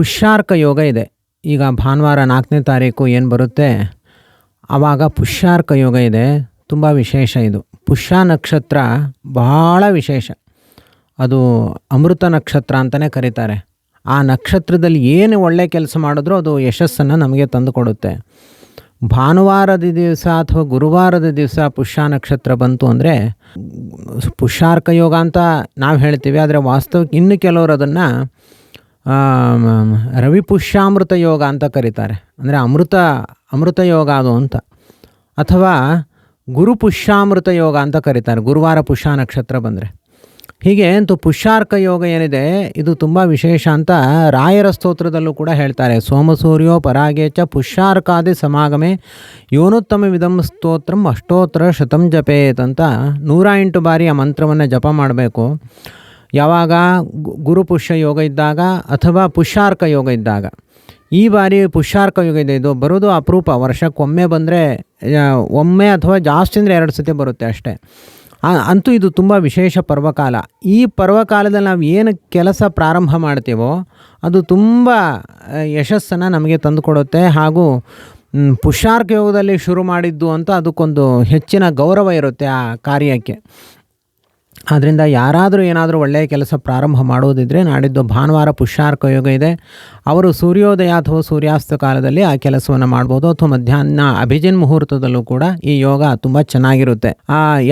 ಪುಷ್ಯಾರ್ಕ ಯೋಗ ಇದೆ. ಈಗ ಭಾನುವಾರ ನಾಲ್ಕನೇ ತಾರೀಕು ಏನು ಬರುತ್ತೆ? ಆವಾಗ ಪುಷ್ಯಾರ್ಕ ಯೋಗ ಇದೆ. ತುಂಬ ವಿಶೇಷ ಇದು. ಪುಷ್ಯ ನಕ್ಷತ್ರ ಬಹಳ ವಿಶೇಷ. ಅದು ಅಮೃತ ನಕ್ಷತ್ರ ಅಂತಲೇ ಕರೀತಾರೆ. ಆ ನಕ್ಷತ್ರದಲ್ಲಿ ಏನು ಒಳ್ಳೆ ಕೆಲಸ ಮಾಡಿದ್ರೂ ಅದು ಯಶಸ್ಸನ್ನು ನಮಗೆ ತಂದು ಕೊಡುತ್ತೆ. ಭಾನುವಾರದ ದಿವಸ ಅಥವಾ ಗುರುವಾರದ ದಿವಸ ಪುಷ್ಯ ನಕ್ಷತ್ರ ಬಂತು ಅಂದರೆ ಪುಷ್ಯಾರ್ಕ ಯೋಗ ಅಂತ ನಾವು ಹೇಳ್ತೀವಿ, ಆದರೆ ವಾಸ್ತವಕ್ಕೆ ಇನ್ನು ಕೆಲವರು ಅದನ್ನು ರವಿ ಪುಷ್ಯಾಮೃತ ಯೋಗ ಅಂತ ಕರೀತಾರೆ. ಅಂದರೆ ಅಮೃತ ಅಮೃತ ಯೋಗ ಅದು ಅಂತ. ಅಥವಾ ಗುರು ಪುಷ್ಯಾಮೃತ ಯೋಗ ಅಂತ ಕರೀತಾರೆ. ಗುರುವಾರ ಪುಷ್ಯ ನಕ್ಷತ್ರ ಬಂದರೆ. ಹೀಗೆ ಅಂತೂ ಪುಷ್ಯಾರ್ಕ ಯೋಗ ಏನಿದೆ, ಇದು ತುಂಬ ವಿಶೇಷ ಅಂತ ರಾಯರ ಸ್ತೋತ್ರದಲ್ಲೂ ಕೂಡ ಹೇಳ್ತಾರೆ. ಸೋಮಸೂರ್ಯೋ ಪರಾಗೇಚ ಪುಷ್ಯಾರ್ಕಾದಿ ಸಮಾಗಮೆ ಯೋನೋತ್ತಮ ವಿಧಂ ಸ್ತೋತ್ರಂ ಅಷ್ಟೋತ್ತರ ಶತಂ ಜಪೇತ್ ಅಂತ ನೂರ ಎಂಟು ಬಾರಿ ಆ ಮಂತ್ರವನ್ನು ಜಪ ಮಾಡಬೇಕು. ಯಾವಾಗ ಗುರು ಪುಷ್ಯ ಯೋಗ ಇದ್ದಾಗ ಅಥವಾ ಪುಷ್ಯಾರ್ಕ ಯೋಗ ಇದ್ದಾಗ. ಈ ಬಾರಿ ಪುಷ್ಯಾರ್ಕ ಯೋಗ ಇದೆ. ಇದು ಬರೋದು ಅಪರೂಪ. ವರ್ಷಕ್ಕೊಮ್ಮೆ ಬಂದರೆ ಒಮ್ಮೆ ಅಥವಾ ಜಾಸ್ತಿ ಅಂದರೆ ಎರಡು ಸತಿ ಬರುತ್ತೆ ಅಷ್ಟೇ. ಅಂತೂ ಇದು ತುಂಬ ವಿಶೇಷ ಪರ್ವಕಾಲ. ಈ ಪರ್ವಕಾಲದಲ್ಲಿ ನಾವು ಏನು ಕೆಲಸ ಪ್ರಾರಂಭ ಮಾಡ್ತೀವೋ, ಅದು ತುಂಬ ಯಶಸ್ಸನ್ನು ನಮಗೆ ತಂದುಕೊಡುತ್ತೆ. ಹಾಗೂ ಪುಷಾರ್ಕ ಯೋಗದಲ್ಲಿ ಶುರು ಮಾಡಿದ್ದು ಅಂತ ಅದಕ್ಕೊಂದು ಹೆಚ್ಚಿನ ಗೌರವ ಇರುತ್ತೆ ಆ ಕಾರ್ಯಕ್ಕೆ. ಆದ್ದರಿಂದ ಯಾರಾದರೂ ಏನಾದರೂ ಒಳ್ಳೆಯ ಕೆಲಸ ಪ್ರಾರಂಭ ಮಾಡುವುದಿದ್ದರೆ ನಾಡಿದ್ದು ಭಾನುವಾರ ಪುಷ್ಯಾರ್ಕ ಯೋಗ ಇದೆ. ಅವರು ಸೂರ್ಯೋದಯ ಅಥವಾ ಸೂರ್ಯಾಸ್ತ ಕಾಲದಲ್ಲಿ ಆ ಕೆಲಸವನ್ನು ಮಾಡ್ಬೋದು. ಅಥವಾ ಮಧ್ಯಾಹ್ನ ಅಭಿಜಿನ್ ಮುಹೂರ್ತದಲ್ಲೂ ಕೂಡ ಈ ಯೋಗ ತುಂಬ ಚೆನ್ನಾಗಿರುತ್ತೆ.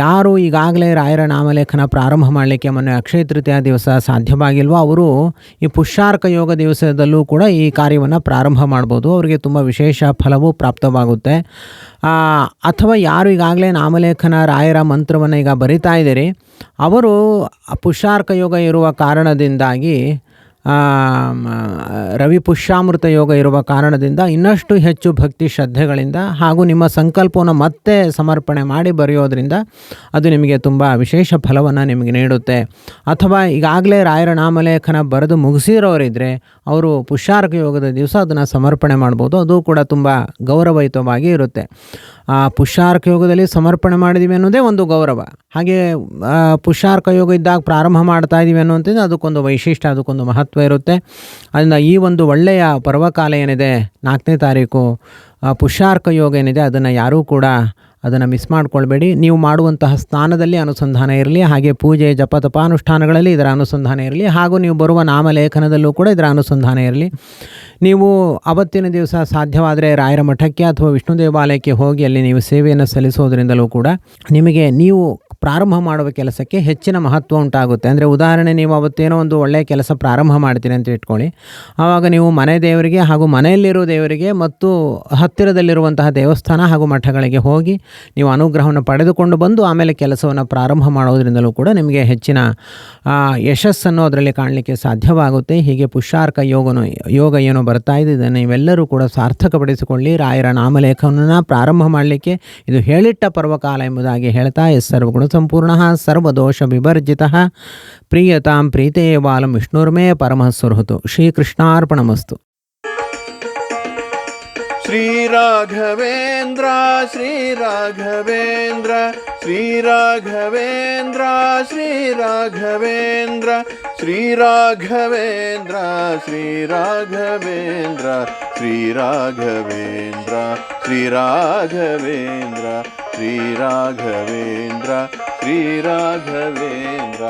ಯಾರು ಈಗಾಗಲೇ ರಾಯರ ನಾಮಲೇಖನ ಪ್ರಾರಂಭ ಮಾಡಲಿಕ್ಕೆ ಮೊನ್ನೆ ಅಕ್ಷಯ ತೃತೀಯ ದಿವಸ ಸಾಧ್ಯವಾಗಿಲ್ವೋ, ಅವರು ಈ ಪುಷ್ಯಾರ್ಕ ಯೋಗ ದಿವಸದಲ್ಲೂ ಕೂಡ ಈ ಕಾರ್ಯವನ್ನು ಪ್ರಾರಂಭ ಮಾಡ್ಬೋದು. ಅವರಿಗೆ ತುಂಬ ವಿಶೇಷ ಫಲವೂ ಪ್ರಾಪ್ತವಾಗುತ್ತೆ. ಅಥವಾ ಯಾರು ಈಗಾಗಲೇ ನಾಮಲೇಖನ ರಾಯರ ಮಂತ್ರವನ್ನು ಈಗ ಬರಿತಾ ಇದ್ದೀರಿ ಅವರು ಪುಷಾರ್ಕ ಯೋಗ ಇರುವ ಕಾರಣದಿಂದಾಗಿ ರವಿ ಪುಷ್ಯಾಮೃತ ಯೋಗ ಇರುವ ಕಾರಣದಿಂದ ಇನ್ನಷ್ಟು ಹೆಚ್ಚು ಭಕ್ತಿ ಶ್ರದ್ಧೆಗಳಿಂದ ಹಾಗೂ ನಿಮ್ಮ ಸಂಕಲ್ಪವನ್ನು ಮತ್ತೆ ಸಮರ್ಪಣೆ ಮಾಡಿ ಬರೆಯೋದ್ರಿಂದ ಅದು ನಿಮಗೆ ತುಂಬ ವಿಶೇಷ ಫಲವನ್ನು ನಿಮಗೆ ನೀಡುತ್ತೆ. ಅಥವಾ ಈಗಾಗಲೇ ರಾಯರ ನಾಮಲೇಖನ ಬರೆದು ಮುಗಿಸಿರೋರಿದ್ದರೆ ಅವರು ಪುಷ್ಯಾರ್ಕ ಯೋಗದ ದಿವಸ ಅದನ್ನು ಸಮರ್ಪಣೆ ಮಾಡ್ಬೋದು. ಅದು ಕೂಡ ತುಂಬ ಗೌರವಯುತವಾಗಿ ಇರುತ್ತೆ. ಆ, ಪುಷ್ಯಾರ್ಕ ಯೋಗದಲ್ಲಿ ಸಮರ್ಪಣೆ ಮಾಡಿದ್ದೀವಿ ಅನ್ನೋದೇ ಒಂದು ಗೌರವ. ಹಾಗೆ ಪುಷ್ಯಾರ್ಕ ಯೋಗ ಇದ್ದಾಗ ಪ್ರಾರಂಭ ಮಾಡ್ತಾ ಇದ್ದೀವಿ ಅನ್ನೋಂಥದ್ದು ಅದಕ್ಕೊಂದು ವೈಶಿಷ್ಟ್ಯ, ಅದಕ್ಕೊಂದು ಮಹತ್ವ ಇರುತ್ತೆ. ಅದರಿಂದ ಈ ಒಂದು ಒಳ್ಳೆಯ ಪರ್ವಕಾಲ ಏನಿದೆ, ನಾಲ್ಕನೇ ತಾರೀಕು ಪುಷಾರ್ಕ ಯೋಗ ಏನಿದೆ, ಅದನ್ನು ಯಾರೂ ಕೂಡ ಅದನ್ನು ಮಿಸ್ ಮಾಡಿಕೊಳ್ಬೇಡಿ. ನೀವು ಮಾಡುವಂತಹ ಸ್ಥಾನದಲ್ಲಿ ಅನುಸಂಧಾನ ಇರಲಿ, ಹಾಗೆ ಪೂಜೆ, ಜಪ ತಪಾನುಷ್ಠಾನಗಳಲ್ಲಿ ಇದರ ಅನುಸಂಧಾನ ಇರಲಿ, ಹಾಗೂ ನೀವು ಬರುವ ನಾಮಲೇಖನದಲ್ಲೂ ಕೂಡ ಇದರ ಅನುಸಂಧಾನ ಇರಲಿ. ನೀವು ಅವತ್ತಿನ ದಿವಸ ಸಾಧ್ಯವಾದರೆ ರಾಯರ ಮಠಕ್ಕೆ ಅಥವಾ ವಿಷ್ಣು ದೇವಾಲಯಕ್ಕೆ ಹೋಗಿ ಅಲ್ಲಿ ನೀವು ಸೇವೆಯನ್ನು ಸಲ್ಲಿಸೋದರಿಂದಲೂ ಕೂಡ ನಿಮಗೆ ನೀವು ಪ್ರಾರಂಭ ಮಾಡುವ ಕೆಲಸಕ್ಕೆ ಹೆಚ್ಚಿನ ಮಹತ್ವ ಉಂಟಾಗುತ್ತೆ. ಅಂದರೆ ಉದಾಹರಣೆ, ನೀವು ಅವತ್ತೇನೋ ಒಂದು ಒಳ್ಳೆಯ ಕೆಲಸ ಪ್ರಾರಂಭ ಮಾಡ್ತೀನಿ ಅಂತ ಇಟ್ಕೊಳ್ಳಿ. ಆವಾಗ ನೀವು ಮನೆ ದೇವರಿಗೆ ಹಾಗೂ ಮನೆಯಲ್ಲಿರೋ ದೇವರಿಗೆ ಮತ್ತು ಹತ್ತಿರದಲ್ಲಿರುವಂತಹ ದೇವಸ್ಥಾನ ಹಾಗೂ ಮಠಗಳಿಗೆ ಹೋಗಿ ನೀವು ಅನುಗ್ರಹವನ್ನು ಪಡೆದುಕೊಂಡು ಬಂದು ಆಮೇಲೆ ಕೆಲಸವನ್ನು ಪ್ರಾರಂಭ ಮಾಡೋದ್ರಿಂದಲೂ ಕೂಡ ನಿಮಗೆ ಹೆಚ್ಚಿನ ಯಶಸ್ಸನ್ನು ಅದರಲ್ಲಿ ಕಾಣಲಿಕ್ಕೆ ಸಾಧ್ಯವಾಗುತ್ತೆ. ಹೀಗೆ ಪುಷ್ಯಾರ್ಕ ಯೋಗನು, ಯೋಗ ಏನು ಬರ್ತಾ ಇದೆ, ಇದನ್ನು ನೀವೆಲ್ಲರೂ ಕೂಡ ಸಾರ್ಥಕಪಡಿಸಿಕೊಳ್ಳಿ. ರಾಯರ ನಾಮಲೇಖವನ್ನು ಪ್ರಾರಂಭ ಮಾಡಲಿಕ್ಕೆ ಇದು ಹೇಳಿಟ್ಟ ಪರ್ವಕಾಲ ಎಂಬುದಾಗಿ ಹೇಳ್ತಾ, ಎಸ್ ಸರ್ವಗುಣ साधुसंपूर्ण सर्वदोष विवर्जि प्रीयता प्रीते बालं विष्णुर्मे परमः सुहृतु श्रीकृष्णार्पणमस्तु। श्रीराघवेन्द्र श्रीराघवेन्द्र श्रीराघवेन्द्र श्रीराघवेन्द्र श्रीराघवेन्द्र श्रीराघवेन्द्र श्रीराघवेन्द्र श्रीराघवेन्द्र। श्रीराघवेन्द्र श्रीराघवेन्द्र।